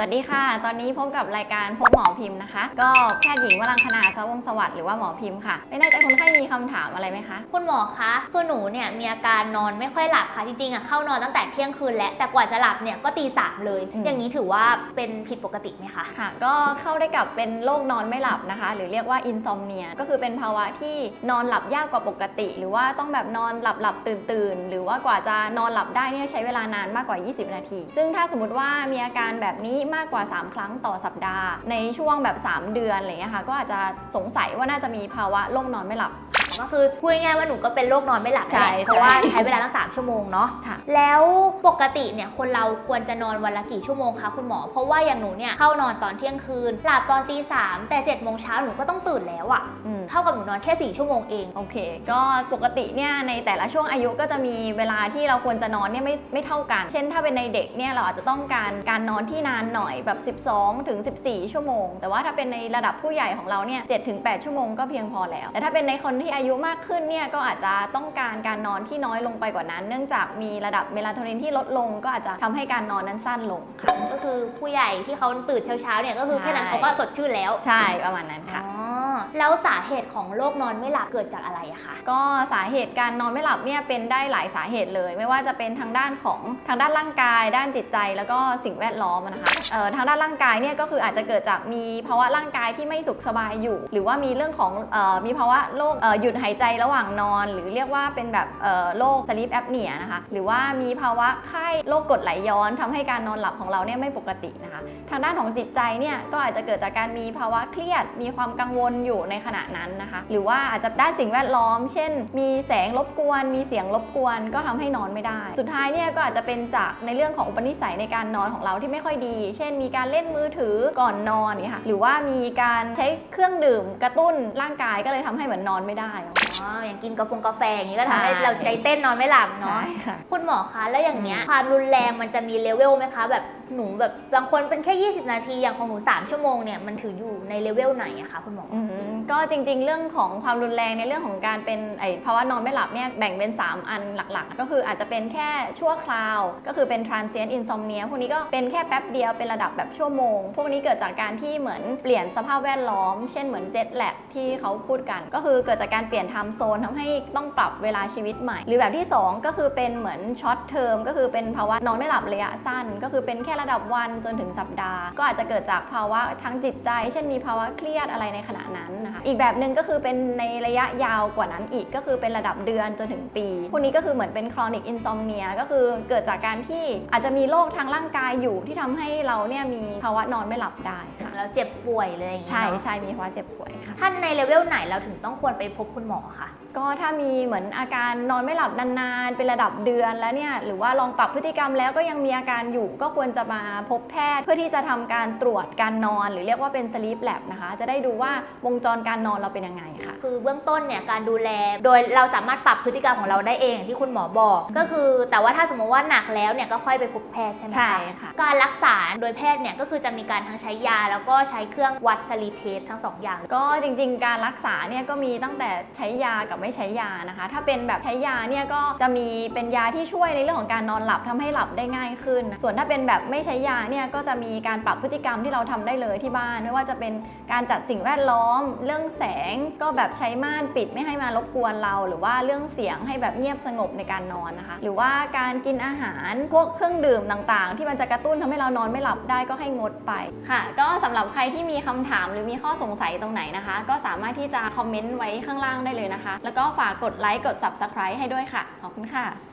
วัสดีค่ะ ตอนนี้พบกับรายการพบหมอพิมพ์นะคะ ก็แพทย์หญิงวรังคณาสวงศ์สวัสดิ์หรือว่าหมอพิมพ์ค่ะ ไม่แน่ใจคนไข้มีคำถามอะไรไหมคะ คุณหมอคะ คือหนูเนี่ยมีอาการนอนไม่ค่อยหลับค่ะ จริงๆอะเข้านอนตั้งแต่เที่ยงคืนแล้วแต่กว่าจะหลับเนี่ยก็ตีสามเลยอืมอย่างนี้ถือว่าเป็นผิดปกติไหมคะ ค่ะ ก็เข้าได้กับเป็นโรคนอนไม่หลับนะคะ หรือเรียกว่าอินซอมเนีย ก็คือเป็นภาวะที่นอนหลับยากกว่าปกติ หรือว่าต้องแบบนอนหลับหลับตื่นตื่นๆหรือว่ากว่าจะนอนหลับได้เนี่ยใช้เวลานานมากกว่า 20 นาที ซึ่งถ้าสมมติว่ามีอาการแบบนี้มากกว่า 3 ครั้งต่อสัปดาห์ ในช่วงแบบ 3 เดือนอะไรเงี้ยค่ะ ก็อาจจะสงสัยว่าน่าจะมีภาวะโรคนอนไม่หลับ ก็คือพูดง่ายๆว่าหนูก็เป็นโรคนอนไม่หลับใช่แหละเพราะว่าใช้เวลาตั้งสามชั่วโมงเนาะค่ะแล้วปกติเนี่ยคนเราควรจะนอนวันละกี่ชั่วโมงคะคุณหมอ เพราะว่าอย่างหนูเนี่ยเข้านอนตอนเที่ยงคืนหลับตอนตีสามแต่7จ็ดโมงเช้าหนูก็ต้องตื่นแล้วอะอืมเท่ากับหนูนอนแค่สี่ชั่วโมงเองโอเค ก็ปกติเนี่ยในแต่ละช่วงอายุก็จะมีเวลาที่เราควรจะนอนเนี่ยไม่ไม่เท่ากัน เช่นถ้าเป็นในเด็กเนี่ยเราอาจจะต้องการการนอนที่นานหน่อยแบบ 12ถึง14 ชั่วโมง แต่ว่าถ้าเป็นในระดับผู้ใหญ่ของเราเนี่ย7ถึง8ชั่วโมงก็เพียงพอแล้ว แต่ถ้าเป็นในคนที่อายุมากขึ้นเนี่ยก็อาจจะต้องการการนอนที่น้อยลงไปกว่านั้น เนื่องจากมีระดับเมลาโทนินที่ลดลง ก็อาจจะทำให้การนอนนั้นสั้นลงค่ะ ก็คือผู้ใหญ่ที่เขาตื่นเช้าๆเนี่ยก็คือใช่แค่นั้นเขาก็สดชื่นแล้ว ใช่ประมาณนั้นค่ะอ๋อ แล้วสาเหตุของโรคนอนไม่หลับเกิดจากอะไรอะคะ ก็สาเหตุการนอนไม่หลับเนี่ยเป็นได้หลายสาเหตุเลย ไม่ว่าจะเป็นทางด้านของทางด้านร่างกาย ด้านจิตใจ แล้วก็สิ่งแวดล้อมนะคะเอ่อทางด้านร่างกายเนี่ยก็คืออาจจะเกิดจากมีภาวะร่างกายที่ไม่สุขสบายอยู่ หรือว่ามีเรื่องของเอ่อมีภาวะโรคเอ่อหยุดหายใจระหว่างนอน หรือเรียกว่าเป็นแบบเอ่อโรคสลีปแอปเนียนะคะหรือว่ามีภาวะไข้โรคกรดไหลย้อนทำให้การนอนหลับของเราเนี่ยไม่ปกตินะคะ ทางด้านของจิตใจเนี่ยก็อาจจะเกิดจากการมีภาวะเครียด มีความกังวลอยู่ในขณะนั้นนะคะ หรือว่าอาจจะด้านสิ่งแวดล้อม เช่น มีแสงรบกวน มีเสียงรบกวน ก็ทำให้นอนไม่ได้ สุดท้ายเนี่ยก็อาจจะเป็นจากในเรื่องของอุปนิสัยในการนอนของเราที่ไม่ค่อยดี เช่น มีการเล่นมือถือก่อนนอนเนี่ยค่ะ หรือว่ามีการใช้เครื่องดื่มกระตุ้นร่างกายก็เลยทำให้เหมือนนอนไม่ได้อ๋ออย่างกินกาแฟกาแฟอย่างนี้ก็ทำให้ใช่เราใจเต้นนอนไม่หลับใช่เนาะค่ะคุณหมอคะแล้วอย่างเงี้ยอืมความรุนแรงมันจะมีเลเวลไหมคะ แบบหนูแบบบางคนเป็นแค่ 20 นาทีอย่างของหนู 3 ชั่วโมงเนี่ยมันถืออยู่ในเลเวลไหนอะคะคุณหมออืมก็จริงๆ เรื่องของความรุนแรงในเรื่องของการเป็นไอภาวะนอนไม่หลับเนี่ยแบ่งเป็น 3 อันหลักๆ ก็คืออาจจะเป็นแค่ชั่วคราว ก็คือเป็น transient insomnia พวกนี้ก็เป็นแค่แป๊บเดียวเป็นระดับแบบชั่วโมง พวกนี้เกิดจากการที่เหมือนเปลี่ยนสภาพแวดล้อม เช่นเหมือนเจ็ตแลกที่เขาพูดกัน ก็คือเกิดจากการเปลี่ยนไทม์โซนทำให้ต้องปรับเวลาชีวิตใหม่ หรือแบบที่ 2 ก็คือเป็นเหมือนช็อตเทอมก็คือเป็นภาวะนอนไม่หลับระยะสั้น ก็คือเป็นแค่ระดับวันจนถึงสัปดาห์ ก็อาจจะเกิดจากภาวะทางจิตใจ เช่นมีภาวะเครียดอะไรในขณะนั้นนะคะอีกแบบหนึ่งก็คือเป็นในระยะยาวกว่านั้นอีกก็คือเป็นระดับเดือนจนถึงปีพวกนี้ก็คือเหมือนเป็น chronic insomnia ก็คือเกิดจากการที่อาจจะมีโรคทางร่างกายอยู่ที่ทำให้เราเนี่ยมีภาวะนอนไม่หลับได้ค่ะแล้วเจ็บป่วยเลยอย่างเงี้ใช่ยเนอะใช่มีภาวะเจ็บป่วยค่ะท่านในเลเวลไหนเราถึงต้องควรไปพบคุณหมอคะก็ถ้ามีเหมือนอาการนอนไม่หลับนานๆเป็นระดับเดือนแล้วเนี่ยหรือว่าลองปรับพฤติกรรมแล้วก็ยังมีอาการอยู่ก็ควรจะมาพบแพทย์ เพื่อที่จะทำการตรวจการนอน หรือเรียกว่าเป็น sleep lab นะคะ จะได้ดูว่าวงจรการนอนเราเป็นยังไงค่ะ คือเบื้องต้นเนี่ยการดูแล โดยเราสามารถปรับพฤติกรรมของเราได้เองอย่างที่คุณหมอบอก ก็คือ แต่ว่าถ้าสมมติว่าหนักแล้วเนี่ยก็ค่อยไปพบแพทย์ใช่ไหมคะใช่ค่ะการรักษาโดยแพทย์เนี่ยก็คือจะมีการทั้งใช้ยา แล้วก็ใช้เครื่องวัดสลีปเทสทั้งสองอย่าง ก็จริง ๆ การรักษาเนี่ยก็มีตั้งแต่ใช้ยากับไม่ใช้ยานะคะ ถ้าเป็นแบบใช้ยาเนี่ยก็จะมีเป็นยาที่ช่วยในเรื่องของการนอนหลับทำให้หลับได้ง่ายขึ้น ส่วนถ้าเป็นแบบไม่ใช้ยาเนี่ยก็จะมีการปรับพฤติกรรมที่เราทำได้เลยที่บ้าน ไม่ว่าจะเป็นการจัดสิ่งแวดล้อมเรื่องแสงก็แบบใช้ม่านปิดไม่ให้มารบกวนเรา หรือว่าเรื่องเสียงให้แบบเงียบสงบในการนอนนะคะ หรือว่าการกินอาหารพวกเครื่องดื่มต่างๆ ที่มันจะกระตุ้นทำให้เรานอนไม่หลับได้ก็ให้งดไปค่ะ ก็สำหรับใครที่มีคำถามหรือมีข้อสงสัยตรงไหนนะคะ ก็สามารถที่จะคอมเมนต์ไว้ข้างล่างได้เลยนะคะ แล้วก็ฝากกดไลค์กด subscribe ให้ด้วยค่ะขอบคุณค่ะ